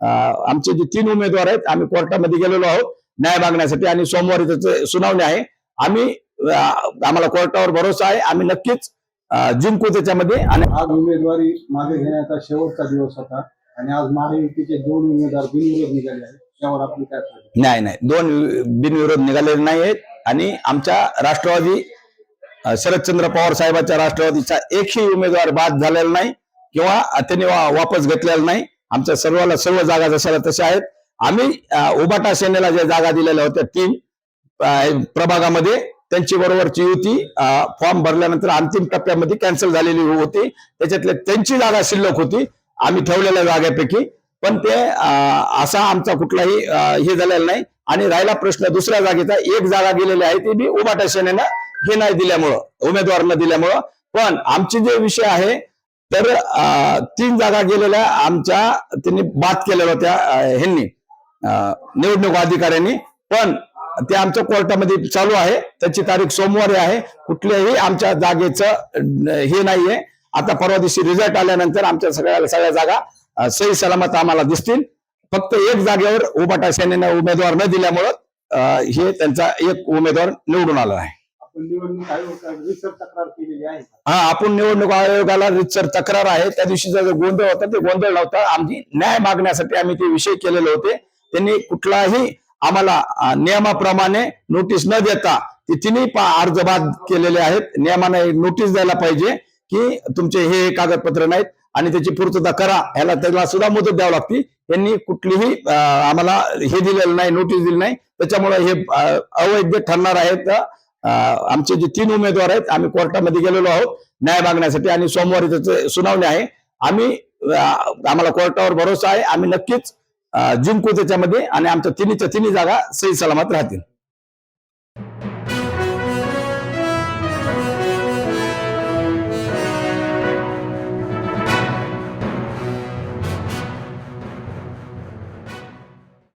आमचे जे तीन उमेदवार आहेत आम्ही कोर्टामध्ये गेलेलो आहोत न्याय मागण्यासाठी आणि सोमवारी त्याचं सुनावणी आहे. आम्ही आम्हाला कोर्टावर भरोसा आहे. आम्ही नक्कीच जिंकू त्याच्यामध्ये आणि आज उमेदवारी मागे घेण्याचा शेवटचा दिवस होता आणि आज महायुतीचे दोन उमेदवार बिनविरोध निघाले आहेत. त्यावर आपली काय? नाही नाही. दोन बिनविरोध निघालेले नाही आहेत. आणि आमच्या राष्ट्रवादी शरदचंद्र पवार साहेबांच्या राष्ट्रवादीचा एकही उमेदवार बाद झालेला नाही किंवा त्यांनी वापस घेतलेला नाही. आमच्या सर्वाला सर्व जागा जशाला तशा आहेत. आम्ही उबाटा सेनेला ज्या जागा दिलेल्या होत्या तीन प्रभागामध्ये त्यांची बरोबरची युती फॉर्म भरल्यानंतर अंतिम टप्प्यामध्ये कॅन्सल झालेली होती. त्याच्यातल्या त्यांची जागा शिल्लक होती. आम्ही ठेवलेल्या जागेपैकी. पण ते असा आमचा कुठलाही हे झालेला नाही. आणि राहिला प्रश्न दुसऱ्या जागेचा एक जागा गेलेली आहे ती बी उबाटा सेनेनं हे नाही दिल्यामुळं उमेदवार न दिल्यामुळं. पण आमचे जे विषय आहे तर तीन जागा गेलेल्या आमच्या त्यांनी बाद केलेल्या होत्या ह्यांनी. निवडणूक अधिकाऱ्यांनी. पण ते आमच्या कोर्टामध्ये चालू आहे. त्याची तारीख सोमवारी आहे. कुठल्याही आमच्या जागेचं हे नाहीये. आता परवा दिवशी रिझल्ट आल्यानंतर आमच्या सगळ्या सगळ्या जागा सही सलामत आम्हाला दिसतील. फक्त एक जागेवर उबाटा सेनेनं उमेदवार न दिल्यामुळं हे त्यांचा एक उमेदवार निवडून आला आहे. निवडणूक आयोग तक्रार केलेली आहे. हा आपण निवडणूक आयोगाला रितसर तक्रार आहे. त्या दिवशीचा जो गोंधळ होता ते गोंधळ नव्हता. आमची न्याय मागण्यासाठी आम्ही ते विषय केलेले होते. त्यांनी कुठलाही आम्हाला नियमाप्रमाणे नोटीस न देता ते तिन्ही अर्ज बाद केलेले आहेत. नियमाने नोटीस द्यायला पाहिजे की तुमचे हे कागदपत्र नाहीत आणि त्याची पूर्तता करा. ह्याला त्याला सुद्धा मुदत द्यावी लागते. त्यांनी कुठलीही आम्हाला हे दिलेलं नाही नोटीस दिली नाही. त्याच्यामुळे हे अवैध ठरणार आहेत. आमचे जे तीन उमेदवार आहेत आम्ही कोर्टामध्ये गेलेलो आहोत न्याय मागण्यासाठी आणि सोमवारी त्याचं सुनावणी आहे. आम्ही आम्हाला कोर्टावर भरोसा आहे. आम्ही नक्कीच जिंकू त्याच्यामध्ये आणि आमच्या तिन्हीच्या तिन्ही जागा सही सलामत राहतील.